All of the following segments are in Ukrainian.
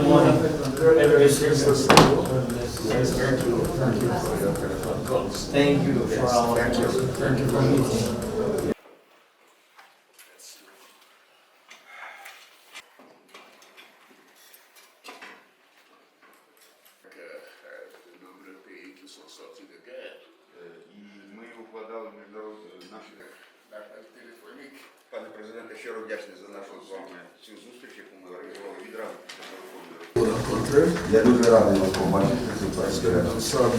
Good morning. Yes, Thank thank you, thank you for your telephone calls. Thank you for Yes, our. Thank you, thank you very much. de nombreux pays qui sont sortis de guerre. І ми укладали міжнародні наші L'appel téléphonique пане президенте, щиро вдячний за нашу з вами цю зустріч, Rencontrer Я дуже радий вас побачити. Це parce que перше. nous sommes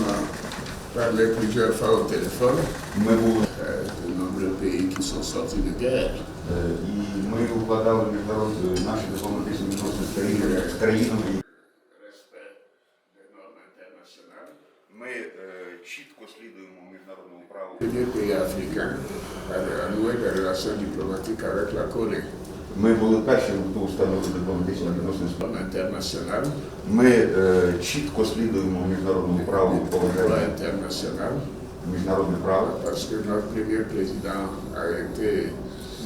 euh, plusieurs fois au téléphone Ми були euh, de nombreux pays qui sont sortis de guerre. е, і ми укладали міжнародні наші дипломатичні відносини з країнами з країнами. Des. Ми е, чітко слідуємо міжнародному праву. Les pays africains à nouer des relations diplomatiques avec la Corée. Ми були перші, хто установив дипломатичні відносини з internationales, Ми е, чітко слідуємо міжнародному праву, поважаємо international, міжнародне право. parce que notre premier président a été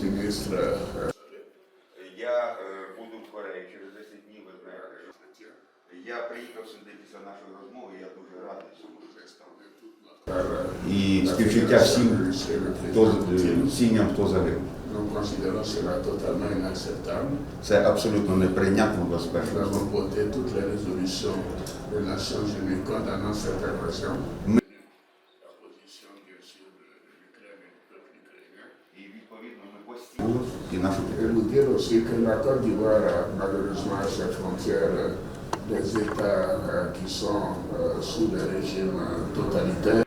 ministre Я е, буду в Кореї через 10 днів, ви знаєте. що Я приїхав сюди після нашої розмови, я дуже радий цьому. euh, І співчуття всім, хто président е, сім'ям, хто загинув. nous considérons cela totalement inacceptable. C'est absolument prégnant pour l'Osbert. Nous avons voté toutes les résolutions des Nations Unies condamnant cette agression. Mais Et vous dire aussi que la Côte d'Ivoire a malheureusement à ses frontière des États qui sont sous des régimes totalitaires.